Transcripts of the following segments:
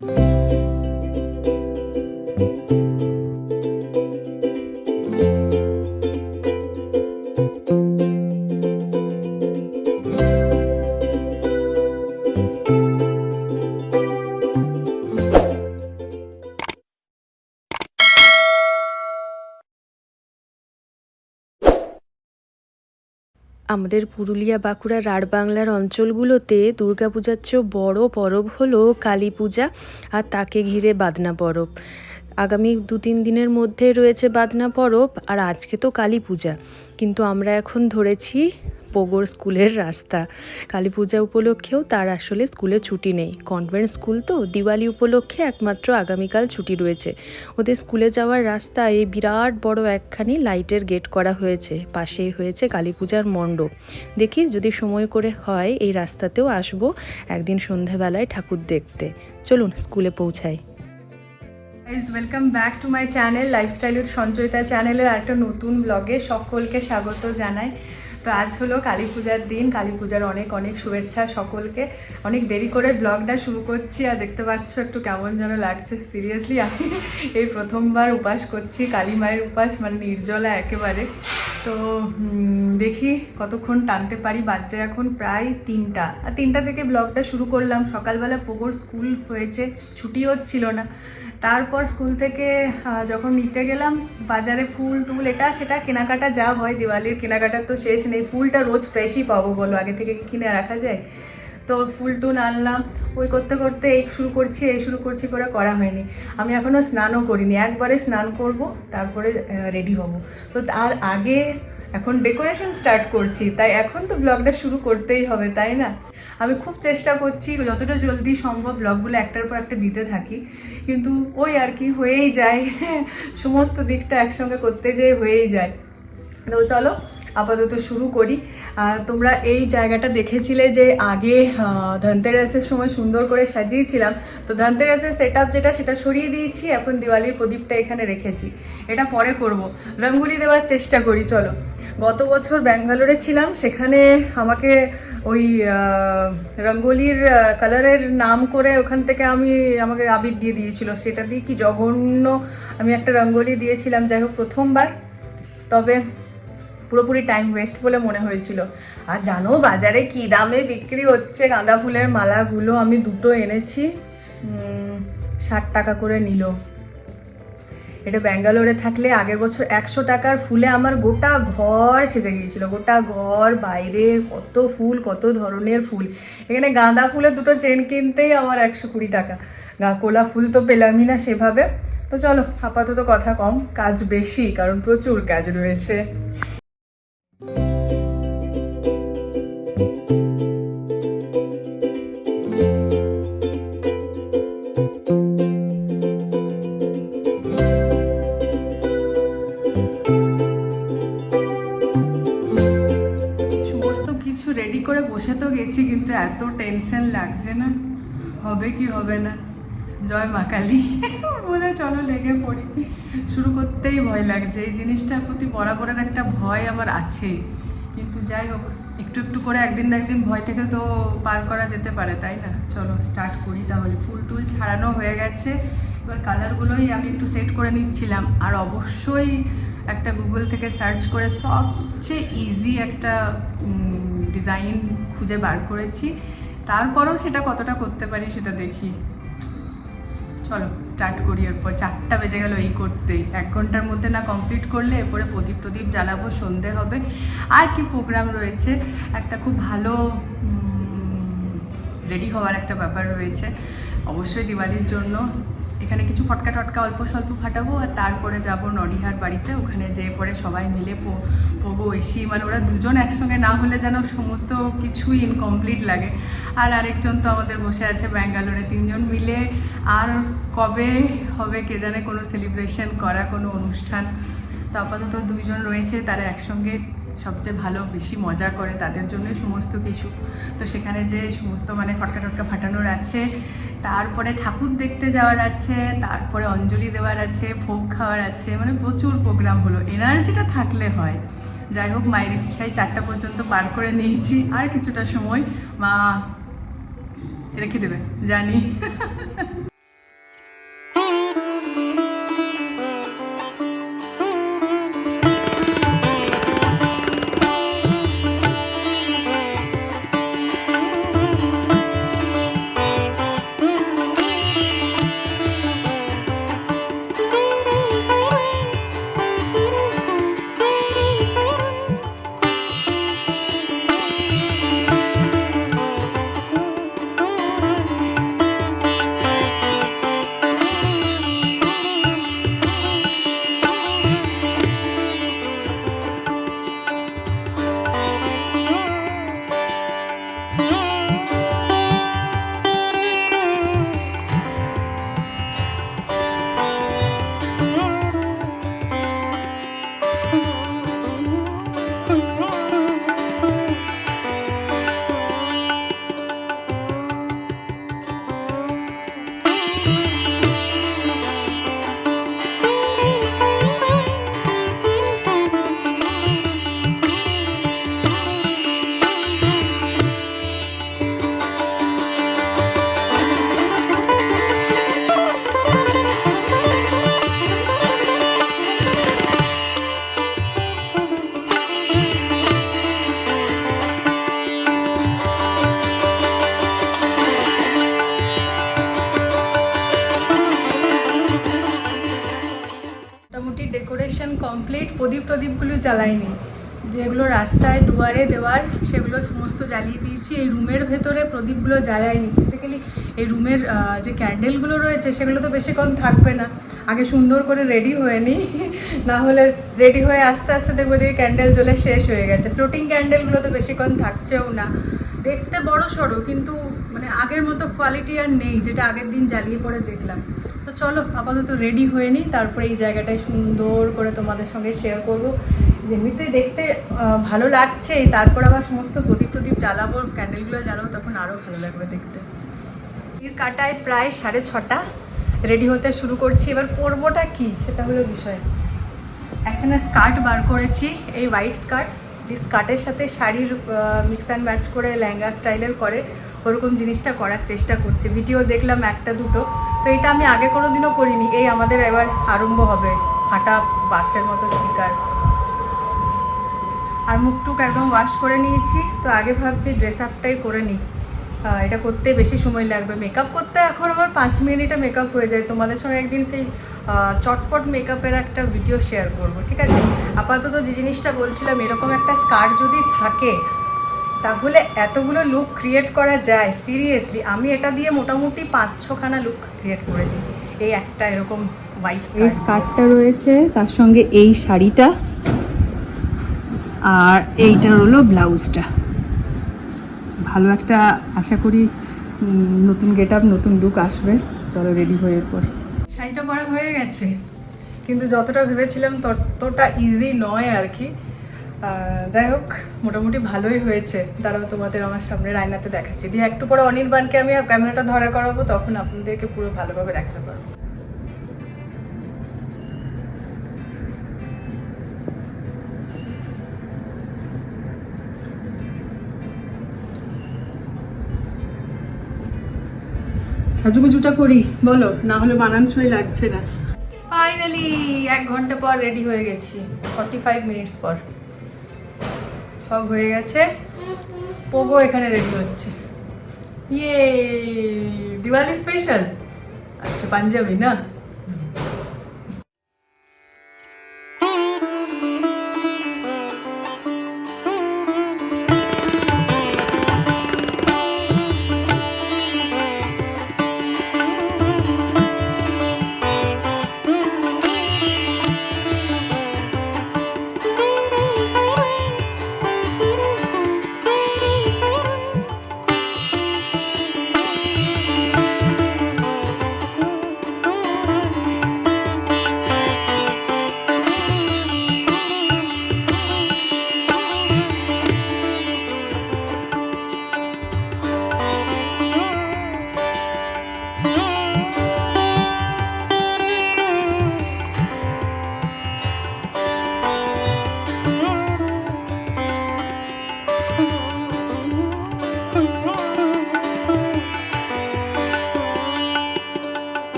Música আমাদের পুরুলিয়া বাঁকুড়া রাঢ় বাংলার অঞ্চলগুলোতে দুর্গাপূজার চেয়েও বড় পরব হলো কালী পূজা আর তাকে ঘিরে বাদনা পরব। আগামী দু তিন দিনের মধ্যে রয়েছে বাদনা পরব আর আজকে তো কালী পূজা। কিন্তু আমরা এখন ধরেছি পোগোর স্কুলের রাস্তা। কালী পূজা উপলক্ষেও তার আসলে স্কুলে ছুটি নেই। কনভেন্ট স্কুল তো, দিওয়ালি উপলক্ষে একমাত্র আগামীকাল ছুটি রয়েছে। ওদের স্কুলে যাওয়ার রাস্তায় এই বিরাট বড় একখানি লাইটের গেট করা হয়েছে। পাশেই হয়েছে কালী পূজার মণ্ডপ। দেখি যদি সময় করে হয় এই রাস্তাতেও আসব একদিন সন্ধ্যাবেলায় ঠাকুর দেখতে। চলুন স্কুলে পৌঁছাই। Guys welcome back to my channel lifestyle with Sanchayita চ্যানেলের একটা নতুন ব্লগে সকলকে স্বাগত জানাই। তো আজ হলো কালী পূজার দিন, কালী পূজার অনেক অনেক শুভেচ্ছা সকলকে। অনেক দেরি করে ব্লগটা শুরু করছি আর দেখতে পাচ্ছ একটু কেমন যেন লাগছে। সিরিয়াসলি আমি এই প্রথমবার উপাস করছি, কালী মায়ের উপাস মানে নির্জলা একেবারে। তো দেখি কতক্ষণ টানতে পারি বাচ্চা এখন প্রায় তিনটা। আর তিনটা থেকে ব্লগটা শুরু করলাম। সকালবেলা পোগোর স্কুল হয়েছে, ছুটি হচ্ছিল না। তারপর স্কুল থেকে যখন নিতে গেলাম, বাজারে ফুল টুল, এটা সেটা কেনাকাটা যা হয় দিওয়ালির কেনাকাটা তো শেষ নেই। ফুলটা রোজ ফ্রেশই পাবো বলো, আগে থেকে কিনে রাখা যায়? তো ফুল টুল আনলাম। ওই করতে করতে এই শুরু করছি, এই শুরু করছি করে করা হয়নি। আমি এখনও স্নানও করিনি। একবারে স্নান করব, তারপরে রেডি হব। তো তার আগে এখন ডেকোরেশন স্টার্ট করছি। তাই এখন তো ব্লগটা শুরু করতেই হবে, তাই না? আমি খুব চেষ্টা করছি যতটা জলদি সম্ভব ব্লগগুলো একটার পর একটা দিতে থাকি। কিন্তু ওই আর কি, হয়েই যায়। সমস্ত দিকটা একসঙ্গে করতে যেয়ে হয়েই যায়। তো চলো, আপাতত শুরু করি। তোমরা এই জায়গাটা দেখেছিলে যে আগে ধনতেরাসের সময় সুন্দর করে সাজিয়েছিলাম। তো ধনতেরাসের সেট যেটা, সেটা সরিয়ে দিয়েছি। এখন দিওয়ালির প্রদীপটা এখানে রেখেছি। এটা পরে করব। রঙ্গুলি দেওয়ার চেষ্টা করি, চলো। গত বছর ব্যাঙ্গালোরে ছিলাম, সেখানে আমাকে ওই রঙ্গোলির কালারের নাম করে ওখান থেকে আমি, আমাকে আবির দিয়ে দিয়েছিল। সেটা দিয়ে কি জঘন্য আমি একটা রঙ্গোলি দিয়েছিলাম। যাই হোক, প্রথমবার। তবে পুরোপুরি টাইম ওয়েস্ট বলে মনে হয়েছিল। আর জানো, বাজারে কি দামে বিক্রি হচ্ছে? গাঁদা ফুলের মালাগুলো আমি দুটো এনেছি। ষাট টাকা করে নিল। এটা ব্যাঙ্গালোরে থাকলে আগের বছর একশো টাকার ফুলে আমার গোটা ঘর সেজে গিয়েছিল। গোটা ঘর, বাইরে কত ফুল, কত ধরনের ফুল। এখানে গাঁদা ফুলের দুটো চেন কিনতেই আমার একশো কুড়ি টাকা। কোলা ফুল তো পেলামই না সেভাবে। তো চলো, আপাতত কথা কম, কাজ বেশি, কারণ প্রচুর কাজ রয়েছে। কিছু রেডি করে বসে তো গেছি, কিন্তু এত টেনশন লাগছে না। হবে কি হবে না? জয় মা কালী। বলে চলো লেগে পড়ি। শুরু করতেই ভয় লাগছে। এই জিনিসটার প্রতি বরাবরের একটা ভয় আমার আছে। কিন্তু যাই হোক, একটু একটু করে একদিন না একদিন ভয় থেকে তো পার করা যেতে পারে, তাই না? চলো স্টার্ট করি তাহলে। ফুল টুল ছাড়ানো হয়ে গেছে। এবার কালারগুলোই আমি একটু সেট করে নিচ্ছিলাম। আর অবশ্যই একটা গুগল থেকে সার্চ করে সবচেয়ে ইজি একটা ডিজাইন খুঁজে বার করেছি। তারপরেও সেটা কতটা করতে পারি সেটা দেখি। চলো স্টার্ট করি এরপর। চারটা বেজে গেল এই করতেই এক ঘণ্টার মধ্যে না কমপ্লিট করলে এরপরে প্রদীপ প্রদীপ জ্বালাবো, সন্ধে হবে। আর কি প্রোগ্রাম রয়েছে? একটা খুব ভালো রেডি হওয়ার একটা ব্যাপার রয়েছে। অবশ্যই দিওয়ালির জন্য এখানে কিছু ফটকা টটকা অল্প স্বল্প ফাটাবো আর তারপরে যাব নডিহার বাড়িতে। ওখানে যেয়ে পরে সবাই মিলে পো- পোগো ঐশী মানে ওরা দুজন একসঙ্গে না হলে যেন সমস্ত কিছুই ইনকমপ্লিট লাগে। আর আরেকজন তো আমাদের বসে আছে ব্যাঙ্গালোরে, তিনজন মিলে। আর কবে হবে কে জানে কোনো সেলিব্রেশন করা, কোনো অনুষ্ঠান। তো আপাতত দুইজন রয়েছে, তারা একসঙ্গে সবচেয়ে ভালো, বেশি মজা করে তাদের জন্যই সমস্ত কিছু। তো সেখানে যে সমস্ত মানে ফটকা টটকা ফাটানোর আছে, তারপরে ঠাকুর দেখতে যাওয়ার আছে, তারপরে অঞ্জলি দেওয়ার আছে, ভোগ খাওয়ার আছে মানে প্রচুর প্রোগ্রাম হলো। এনার্জিটা থাকলে হয়। যাই হোক, মায়ের ইচ্ছায় চারটা পর্যন্ত পার করে নিয়েছি। আর কিছুটা সময় মা রেখে দেবে, জানি। টদীপগুলো জ্বালাইনি যেগুলো রাস্তায়, দুয়ারে, দেওয়ার, সেগুলো সমস্ত জ্বালিয়ে দিয়েছি। এই রুমের ভেতরে প্রদীপগুলো জ্বালাইনি বেসিক্যালি এই রুমের যে ক্যান্ডেলগুলো রয়েছে, সেগুলো তো বেশিক্ষণ থাকবে না। আগে সুন্দর করে রেডি হয়ে নিই। না হলে রেডি হয়ে আস্তে আস্তে দেখব দেখি ক্যান্ডেল জ্বলে শেষ হয়ে গেছে। ফ্লোটিং ক্যান্ডেলগুলো তো বেশিক্ষণ থাকছেও না। দেখতে বড় সড়ো, কিন্তু মানে আগের মতো কোয়ালিটি আর নেই, যেটা আগের দিন জ্বালিয়ে পরে দেখলাম। তো চলো, আপাতত রেডি হয়ে নিই তারপরে এই জায়গাটায় সুন্দর করে তোমাদের সঙ্গে শেয়ার করব। যেমনিতে দেখতে ভালো লাগছে, তারপর আবার সমস্ত প্রদীপ প্রদীপ জ্বালাবো ক্যান্ডেলগুলো জ্বালাবো, তখন আরও ভালো লাগবে দেখতে। এর কাটায় প্রায় সাড়ে ছটা। রেডি হতে শুরু করছি। এবার পরবোটা কি? সেটা হলো বিষয়। এখানে স্কার্ট বার করেছি, এই হোয়াইট স্কার্ট এই স্কার্টের সাথে শাড়ির মিক্স অ্যান্ড ম্যাচ করে লেহেঙ্গা স্টাইলের করে। ওরকম জিনিসটা করার চেষ্টা করছি। ভিডিও দেখলাম একটা দুটো। তো এটা আমি আগে কোনো দিনও করিনি। এই আমাদের এবার আরম্ভ হবে। ফাটা বাসের মতো স্পিকার আর মুখটুক একদম ওয়াশ করে নিয়েছি। তো আগে ভাবছি ড্রেস আপটাই করে নিই। এটা করতে বেশি সময় লাগবে। মেকআপ করতে এখন আমার পাঁচ মিনিটে মেকআপ হয়ে যায়। তোমাদের সঙ্গে একদিন সেই চটপট মেকআপের একটা ভিডিও শেয়ার করব, ঠিক আছে? আপাতত যে জিনিসটা বলছিলাম, এরকম একটা স্কার্ট যদি থাকে তাহলে এতগুলো লুক ক্রিয়েট করা যায়? সিরিয়াসলি আমি এটা দিয়ে মোটামুটি পাঁচ ছখানা লুক ক্রিয়েট করেছি। এই একটা এরকম হোয়াইট এই স্কার্টটা রয়েছে তার সঙ্গে এই শাড়িটা আর এইটা হলো ব্লাউজটা ভালো একটা আশা করি নতুন গেট আপ নতুন লুক আসবে। চলো রেডি হয়ে এরপর। শাড়িটা পরা হয়ে গেছে। কিন্তু যতটা ভেবেছিলাম ততটা ইজি নয় আর কি। যাই হোক, মোটামুটি ভালোই হয়েছে। দাঁড়াও, তোমাদের আমার সামনে রায়নাতে দেখাচ্ছি। দিয়ে একটু পরে অনির্বাণকে আমি ক্যামেরাটা ধরা করাবো, তখন আপনাদেরকে পুরো ভালোভাবে দেখাতে পারব। সাজুগুজুটা করি, বলো, না হলে মানানসই লাগছে না। ফাইনালি এক ঘণ্টা পর রেডি হয়ে গেছি ফর্টি ফাইভ মিনিটস পর। সব হয়ে গেছে। পোগো এখানে রেডি হচ্ছে। ইয়ে দিওয়ালি স্পেশাল আচ্ছা পাঞ্জাবি না?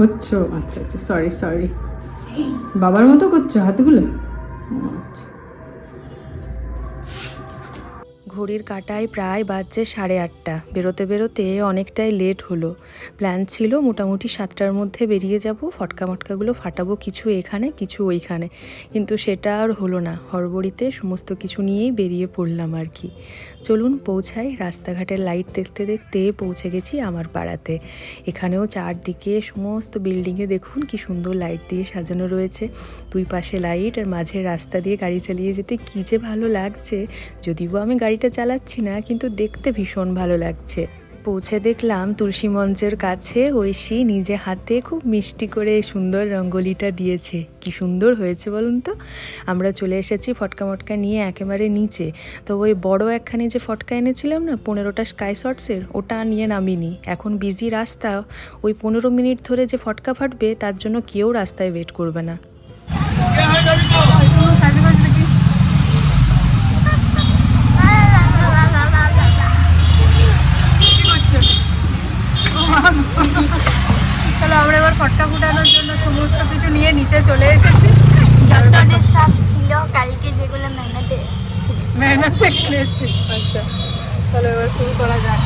হচ্ছো আচ্ছা আচ্ছা সরি সরি বাবার মতো করছ হাতগুলো? আচ্ছা। ঘড়ির কাটায় প্রায় বাজছে সাড়ে আটটা। বেরোতে বেরোতে অনেকটাই লেট হলো। প্ল্যান ছিল মোটামুটি সাতটার মধ্যে বেরিয়ে যাব, ফটকা মটকাগুলো ফাটাবো কিছু এখানে, কিছু ওইখানে। কিন্তু সেটা আর হলো না হরবড়িতে সমস্ত কিছু নিয়েই বেরিয়ে পড়লাম আর কি। চলুন পৌঁছাই, রাস্তাঘাটের লাইট দেখতে দেখতে পৌঁছে গেছি আমার পাড়াতে। এখানেও চারদিকে সমস্ত বিল্ডিংয়ে দেখুন কি সুন্দর লাইট দিয়ে সাজানো রয়েছে। দুই পাশে লাইট আর মাঝের রাস্তা দিয়ে গাড়ি চালিয়ে যেতে কী যে ভালো লাগছে। যদিও আমি গাড়িটা চালাচ্ছি না, কিন্তু দেখতে ভীষণ ভালো লাগছে। পৌঁছে দেখলাম তুলসী মঞ্চের কাছে ঐশী নিজে হাতে খুব মিষ্টি করে সুন্দর রঙ্গোলিটা দিয়েছে। কি সুন্দর হয়েছে বলুন তো? আমরা চলে এসেছি ফটকা মটকা নিয়ে একেবারে নিচে। তো ওই বড় একখানি যে ফটকা এনেছিলাম না, পনেরোটা স্কাই শটসের, ওটা নিয়ে নামিনি। এখন বিজি রাস্তা, ওই পনেরো মিনিট ধরে যে ফটকা ফাটবে, তার জন্য কেউ রাস্তায় ওয়েট করবে না কি করছ ফটকা ফুটানোর জন্য সমস্ত কিছু নিয়ে নিচে চলে এসেছি। যতটা সব ছিল কালকে যেগুলো মেহনতে মেহনতে কিনেছি আচ্ছা তাহলে এবার শুরু করা যাক।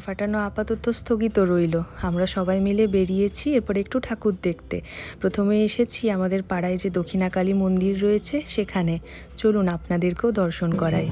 ফটকা ফাটানো আপাতত স্থগিত রইল। আমরা সবাই মিলে বেরিয়েছি, এরপর একটু ঠাকুর দেখতে। প্রথমে এসেছি আমাদের পাড়ায় যে দক্ষিণাকালী মন্দির রয়েছে সেখানে। চলুন আপনাদেরকেও দর্শন করাই।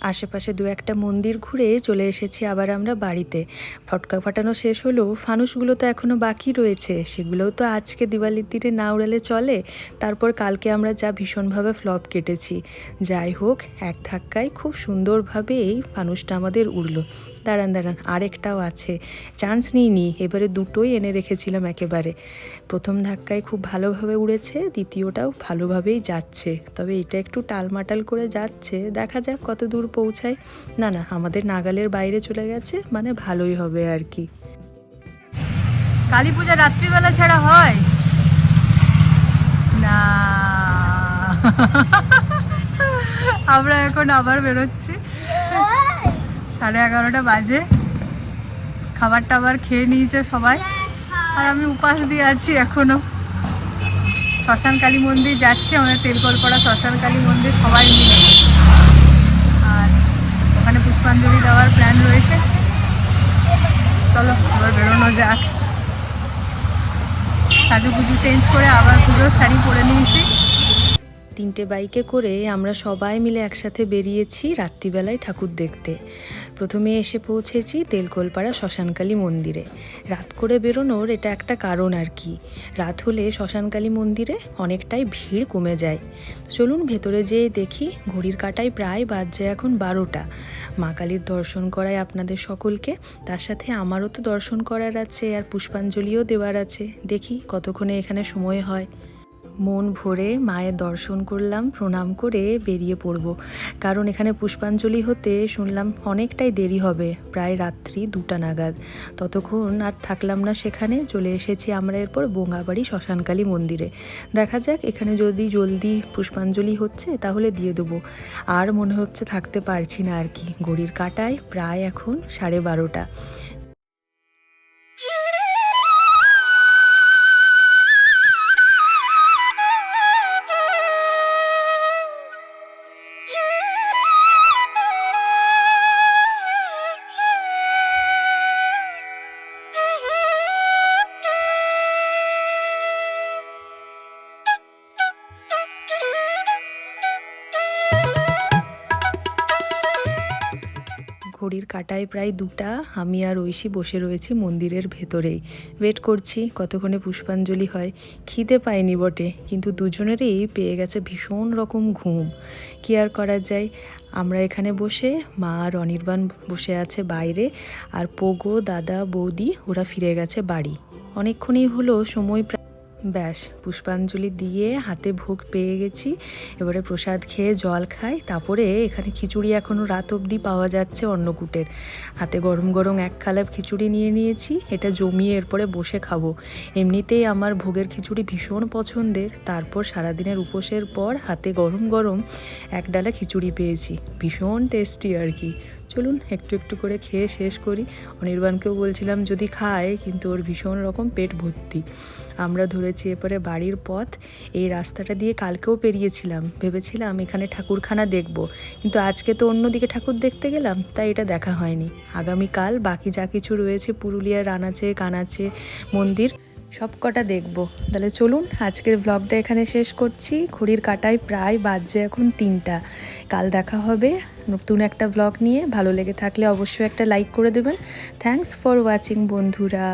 আশেপাশে দু একটা মন্দির ঘুরে চলে এসেছি আবার আমরা বাড়িতে। ফটকা ফাটানো শেষ হলেও ফানুসগুলো তো এখনও বাকি রয়েছে। সেগুলোও তো আজকে দিওয়ালির দিনে না উড়ালে চলে। তারপর কালকে আমরা যা ভীষণভাবে ফ্লপ কেটেছি। যাই হোক, এক ধাক্কায় খুব সুন্দরভাবে এই ফানুসটা আমাদের উড়লো। দাঁড়ান দাঁড়ান, আরেকটাও আছে। চান্স নিইনি, এবারে দুটোই এনে রেখেছিলাম একেবারে। প্রথম ধাক্কায় খুব ভালোভাবে উড়েছে, দ্বিতীয়টাও ভালোভাবেই যাচ্ছে। তবে এটা একটু টালমাটাল করে যাচ্ছে, দেখা যাক কত দূর পৌঁছায়। না না, আমাদের নাগালের বাইরে চলে গেছে মানে ভালোই হবে আর কি। কালী পূজা রাত্রিবেলা ছাড়া হয়? না। আমরা এখন আবার বেরোচ্ছি। সাড়ে এগারোটা বাজে। খাবার টাবার খেয়ে নিয়েছে সবাই। আর আমি উপাস দিয়ে আছি এখনও। শ্মশান কালী মন্দির যাচ্ছি, আমাদের তেলকলপাড়া শ্মশান কালী মন্দির সবাই মিলে। আর ওখানে পুষ্পাঞ্জলি দেওয়ার প্ল্যান রয়েছে। চলো, এবার বেরোনো যাক। সাজু পুজো চেঞ্জ করে আবার পুজোর শাড়ি পরে নিয়েছি। তিনটে বাইকে করে আমরা সবাই মিলে একসাথে বেরিয়েছি রাত্রিবেলায় ঠাকুর দেখতে। প্রথমে এসে পৌঁছেছি তেলকোলপাড়া শ্মশানকালী মন্দিরে। রাত করে বেরোনোর এটা একটা কারণ আর কি। রাত হলে শ্মশানকালী মন্দিরে অনেকটাই ভিড় কমে যায়। চলুন ভেতরে যেয়ে দেখি, ঘড়ির কাটায় প্রায় বাজছে এখন বারোটা। মা কালীর দর্শন করায় আপনাদের সকলকে, তার সাথে আমারও তো দর্শন করার আছে আর পুষ্পাঞ্জলিও দেওয়ার আছে। দেখি কতক্ষণে এখানে সময় হয়। মন ভরে মায়ের দর্শন করলাম, প্রণাম করে বেরিয়ে পড়ব। কারণ এখানে পুষ্পাঞ্জলি হতে শুনলাম অনেকটাই দেরি হবে, প্রায় রাত্রি দুটা নাগাদ। ততক্ষণ আর থাকলাম না সেখানে, চলে এসেছি আমরা এরপর বোঙাবাড়ি শ্মশানকালী মন্দিরে। দেখা যাক, এখানে যদি জলদি পুষ্পাঞ্জলি হচ্ছে, তাহলে দিয়ে দেবো। আর মনে হচ্ছে থাকতে পারছি না আর কি। ঘড়ির কাটায় প্রায় এখন সাড়ে বারোটা। ঘড়ির কাটায় প্রায় দুটা, আমি আর ঐশী বসে রয়েছি মন্দিরের ভেতরেই। ওয়েট করছি, কতক্ষণে পুষ্পাঞ্জলি হয়? খিদে পায়নি বটে, কিন্তু দুজনেরই পেয়ে গেছে ভীষণ রকম ঘুম। কি আর করা যায়? আমরা এখানে বসে, মা আর অনির্বাণ বসে আছে বাইরে, আর পোগো, দাদা, বৌদি, ওরা ফিরে গেছে বাড়ি। অনেকক্ষণই হলো, সময় প্রায় ব্যাস, পুষ্পাঞ্জলি দিয়ে হাতে ভোগ পেয়ে গেছি। এবারে প্রসাদ খেয়ে জল খাই। তারপরে এখানে খিচুড়ি এখনও রাত অবধি পাওয়া যাচ্ছে অন্নকূটের। হাতে গরম গরম এক খালাপ খিচুড়ি নিয়ে নিয়েছি। এটা জমিয়ে এরপরে বসে খাব। এমনিতেই আমার ভোগের খিচুড়ি ভীষণ পছন্দের। তারপর সারাদিনের উপোসের পর হাতে গরম গরম এক ডালা খিচুড়ি পেয়েছি। ভীষণ টেস্টি আর কি। চলুন একটু একটু করে খেয়ে শেষ করি। অনির্বাণকেও বলছিলাম, যদি খায়, কিন্তু ওর ভীষণ রকম পেট ভর্তি। আমরা ধরেছি এরপরে বাড়ির পথ। এই রাস্তাটা দিয়ে কালকেও পেরিয়েছিলাম। ভেবেছিলাম এখানে ঠাকুরখানা দেখব। কিন্তু আজকে তো অন্যদিকে ঠাকুর দেখতে গেলাম, তাই এটা দেখা হয়নি। আগামীকাল বাকি যা কিছু রয়েছে, পুরুলিয়ার রানাচে কানাচে মন্দির সব কটা দেখব। তাহলে চলুন, আজকের ব্লগটা এখানে শেষ করছি। ঘড়ির কাটায় প্রায় বাজছে এখন তিনটা। কাল দেখা হবে নতুন একটা ব্লগ নিয়ে। ভালো লেগে থাকলে অবশ্যই একটা লাইক করে দেবেন। থ্যাংকস ফর ওয়াচিং বন্ধুরা।